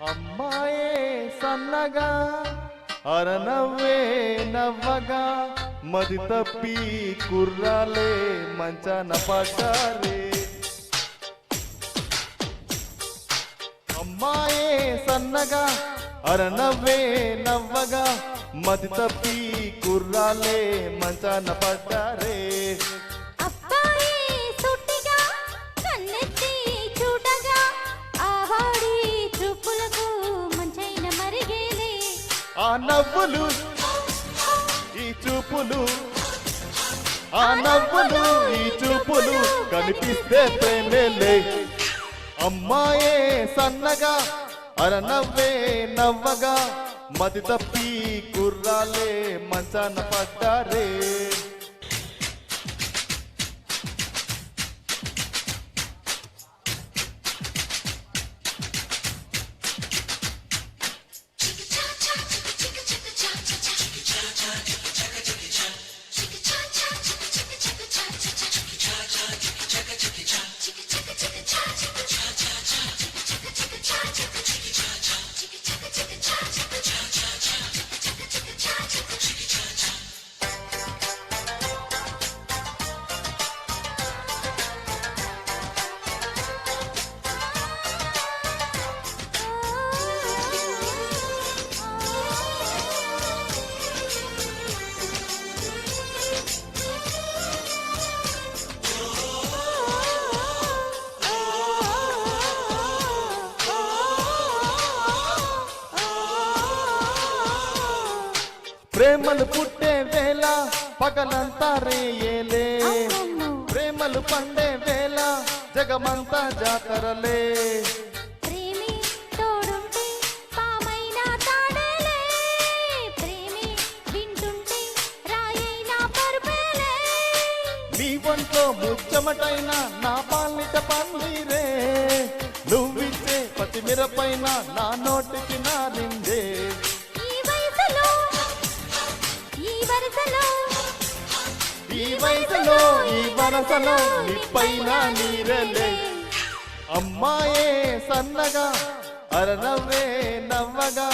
అమ్మాయే సన్నగా అరనవ్వే నవ్వగా మది తప్పి కుర్రాలే మంచాన పడ్డారే. అమ్మాయే సన్నగా అరనవ్వే నవ్వగా మది తప్పి కుర్రాలే మంచాన పడ్డారే. ఆ నవ్వులు ఈ చూపులు ఆ నవ్వులు ఈ చూపులు కనిపిస్తే ప్రేమేలే అమ్మాయే సన్నగా అర నవ్వే నవ్వగా మది తప్పి కుర్రాలే మంచాన పడ్డారే. ప్రేమలు పుట్టే వేళ పగలంతా రేయేలే. ప్రేమలు పండే వేళ జగమంతా జాతరలే. నీ వంట్లో ముచ్చమటైన నా పాలిట పన్నీరే నువ్విచ్చే పతిమిరపైన నా నోటికి నారిందే ఈ వయసులో ఈ వరసలో నిప్పైన నీరలే. అమ్మాయే సన్నగా అరనవ్వే నవ్వగా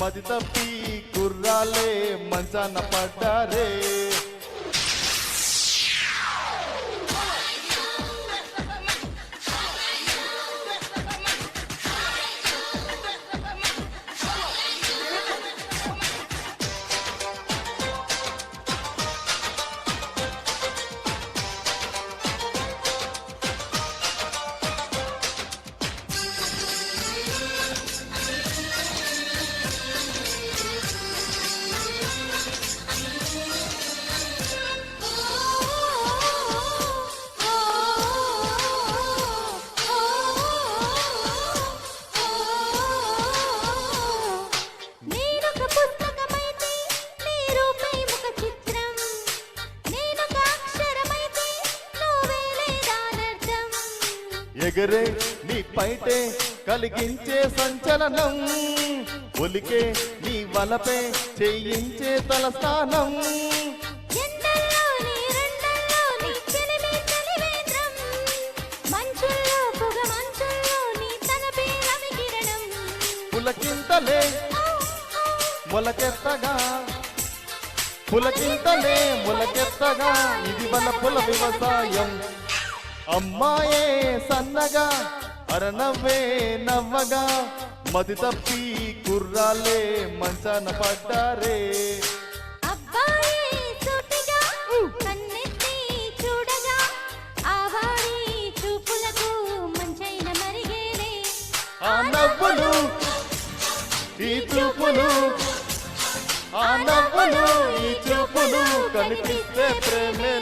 మది తప్పి కుర్రాలే మంచాన పడ్డారే. ఎగరే నీ పైటే కలిగించే సంచలనం. ఒలికే నీ వలపే చేయించే తలస్థానం పులకింతలే మొలకెత్తగా. పులకింతలే మొలకెత్తగా. ఇది వలపుల వ్యవసాయం. అమ్మాయే సన్నగా అరనవ్వే నవ్వగా మది తప్పి కుర్రాలే మంచాన పడ్డారే. ఆ నవ్వులు ఈ చూపులు ఆ నవ్వులు ఈ చూపులు కనిపిస్తే ప్రేమేలే